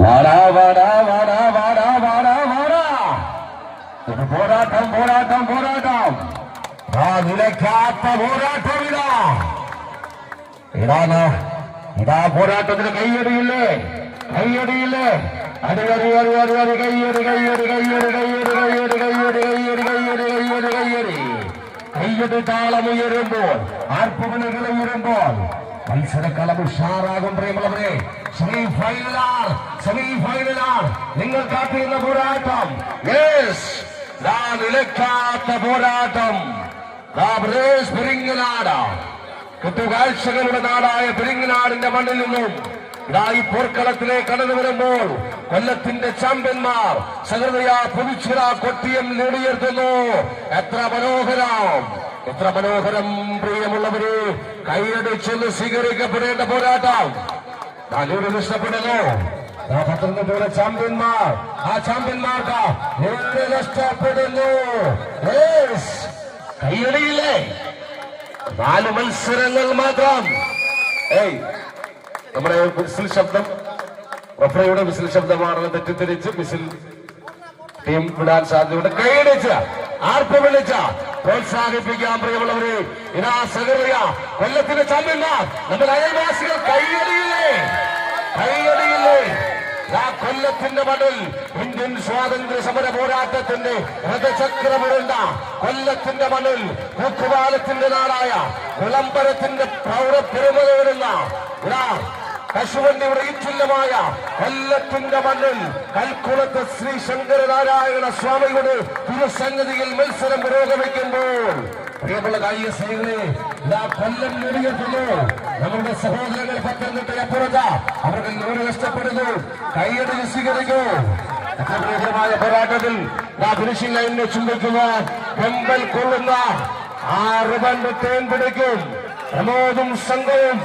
വാടാ വാടാ വാടാ വാടാ വാടാ വാടാ ഇത് പോരാട്ടം പോരാട്ടം പോരാട്ടം ആ നിലയ്ക്കാത്ത പോരാട്ടം ഇതാ ഇതാണ് ഇതാ പോരാട്ടത്തിന് കൈയടിയില്ലേ കൈയടിയില്ലേ അടിയടി അടി അടി അടി കൈയടി കൈയടി കൈയടി കൈയടി കൈയടി കൈയടി കൈയടി കൈയടി കൈയടി കൈയടി കൈയടി താളമുയരുമ്പോൾ ആർപ്പുവിളികൾ ഉയരുമ്പോൾ മത്സരക്കളം ഉഷാറാകും പ്രിയമുള്ളവരെ. സെമി ഫൈനലാണ് സെമി ഫൈനലാണ് നിങ്ങൾ കാട്ടിയിരുന്ന പോരാട്ടം. യെസ് ദാ നിലയ്ക്കാത്ത പോരാട്ടം. പെരിങ്ങനാട് കുത്തുകാഴ്ചകളുടെ നാടായ പെരിങ്ങനാടിന്റെ മണ്ണിൽ നിന്നും ഇതാ ഈ പോർക്കളത്തിലേക്ക് കടന്നു വരുമ്പോൾ കൊല്ലത്തിന്റെ ചാമ്പ്യന്മാർ സഹൃദയ പുതുച്ചിറ കൊട്ടിയം നേടിയെത്തുന്നു എത്ര മനോഹരം. എത്ര മനോഹരം പ്രിയമുള്ളവര് കൈയടിച്ചൊന്ന് സ്വീകരിക്കപ്പെടേണ്ട പോരാട്ടം. നല്ലൊരു ഇഷ്ടപ്പെടുന്നു പത്തനംതിട്ടയുടെ ചാമ്പ്യന്മാർ ആ ചാമ്പ്യന്മാർക്ക് ഏറെ നഷ്ടപ്പെടുന്നു. കൈയടിയില്ലേ നാല് മത്സരങ്ങൾ മാത്രം. ഏയ് നമ്മുടെ മിസിൽ ശബ്ദം റഫറിയുടെ മിസിൽ ശബ്ദമാണെന്ന് തെറ്റിദ്ധരിച്ച് മിസിൽ ടീം വിടാൻ സാധ്യതയുണ്ട്. കൈയടിച്ച്. ആർപ്പ് വിളിച്ച? പ്രോത്സാഹിപ്പിക്കാൻ പ്രിയമുള്ളവരെ. ഇതാ സഹറിയ കൊല്ലത്തിന്റെ ചാമ്പ്യന്മാർ നമ്മുടെ അയൽവാസികൾ കൈയടിയില്ലേ കൈയടിയില്ലേ ആ കൊല്ലത്തിന്റെ മണ്ണിൽ ഇന്ത്യൻ സ്വാതന്ത്ര്യ സമര പോരാട്ടത്തിന്റെ രഥചക്രമുരുണ്ട. കൊല്ലത്തിന്റെ മണ്ണിൽ തൂക്കുപാലത്തിന്റെ നാടായ വിളംബരത്തിന്റെ പ്രൗഢപ്പെരുമതേടുന്ന ഇതാ കശുവണ്ടിയുടെ ഈറ്റുല്യമായ കൊല്ലത്തിന്റെ മണ്ണിൽ കൽക്കുളത്ത് ശ്രീ ശങ്കരനാരായണ സ്വാമിയുടെ തിരുസന്നിധിയിൽ മത്സരം പുരോഗമിക്കുമ്പോൾ. പ്രിയമുള്ള കായിക സ്നേഹികളെ ഇതാ കൊല്ലം നമ്മുടെ സഹോദരങ്ങൾ പത്തനംതിട്ട അപ്പുറത്ത് അവർക്ക് നൂറ് നഷ്ടപ്പെടുന്നു കൈയടി സ്വീകരിക്കൂ പോരാട്ടത്തിൽ ആ ഫിനിഷിംഗ് ലൈനിനെ ചുംബിക്കുന്ന വെമ്പൽ കൊള്ളുന്ന ആ റിബൻ തേൻ പിടിക്കും. പ്രമോദും സംഘവും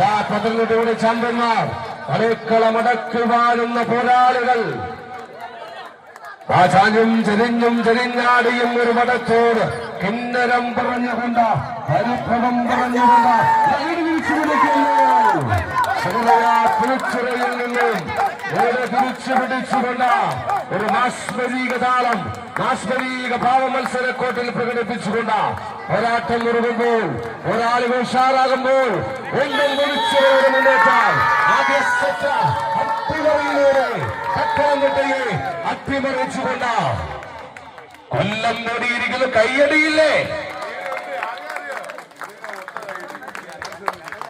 പതിനെട്ടോടെ ചാമ്പ്യന്മാർ കളിക്കളമടക്കി വാഴുന്ന പോരാളികൾ ും. ചെരിഞ്ഞും ചെരിഞ്ഞാടിയും ഒരു മതത്തോട് കിന്നരം പറഞ്ഞുകൊണ്ട് പരിഭവം പറഞ്ഞുകൊണ്ട് തിരിച്ചറിയിൽ നിന്നും തിരിച്ചു പിടിച്ചുകൊണ്ട് ഒരു മാസ്മരീക താളം മാസ്മരീക ഭാവ മത്സരക്കോട്ടിൽ പ്രകടിപ്പിച്ചുകൊണ്ട് പോരാട്ടം മുറുകുമ്പോൾ ഒരാളുകൾ ഉഷാറാകുമ്പോൾ ഒന്നും വിളിച്ചവരുടെ മുന്നേറ്റാൽ ആദ്യ അട്ടിമറിയിലൂടെ പത്തനംതിട്ടയെ അട്ടിമറിച്ചുകൊണ്ട്. കൊല്ലം നേടിയിരിക്കുന്ന കൈയടിയില്ലേ